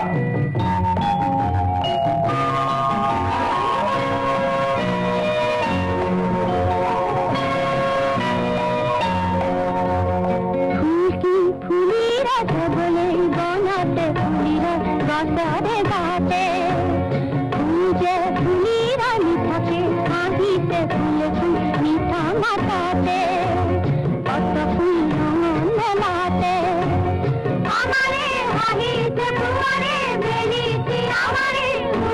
বসরে গাতে পূজে ফুলিরানি থাকে কাঁদিতে আমারে বেলিতে আমারে